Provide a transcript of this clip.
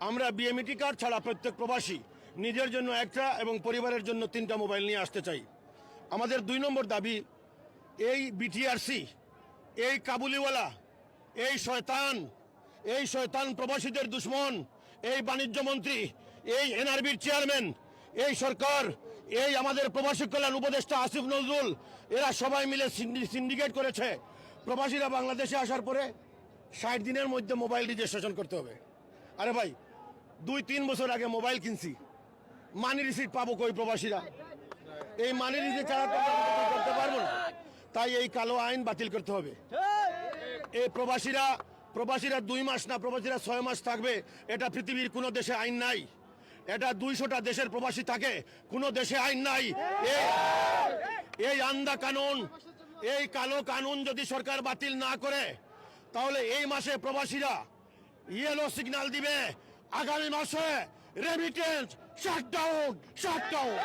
আমরা BMET card ছাড়া প্রত্যেক প্রবাসী নিজের জন্য একটা এবং পরিবারের জন্য তিনটা মোবাইল নিয়ে আসতে চাই। আমাদের দুই নম্বর দাবি, এই বিটিআরসি এই কাবুলিওয়ালা, এই শয়তান এই শয়তান প্রবাসীদের দুশ্মন, এই বাণিজ্য মন্ত্রী, এই এনআরবির চেয়ারম্যান এই সরকার, এই আমাদের প্রবাসী কল্যাণ উপদেষ্টা আসিফ নজরুল, এরা সবাই মিলে সিন্ডিকেট করেছে। প্রবাসীরা বাংলাদেশে আসার পরে ষাট দিনের মধ্যে মোবাইল রেজিস্ট্রেশন করতে হবে। আরে ভাই দুই, তিন বছর আগে মোবাইল কিনছি। মানি রিসিট পাবো কই প্রবাসীরা? এই মানি রিসিট ছাড়া করতে পারব না। তাই এই কালো আইন বাতিল করতে হবে। এই প্রবাসীরা প্রবাসীরা দুই মাস না, প্রবাসীরা ছয় মাস থাকবে। এটা পৃথিবীর কোনো দেশে আইন নাই। এটা দুইশোটা দেশের প্রবাসী থাকে, কোনো দেশে আইন নাই। এই আন্দা কানুন, এই কালো কানুন যদি সরকার বাতিল না করে, তাহলে এই মাসে প্রবাসীরা ইয়েলো সিগন্যাল দিবে। আগামী মাসে রেমিটেন্স শাটডাউন শাটডাউন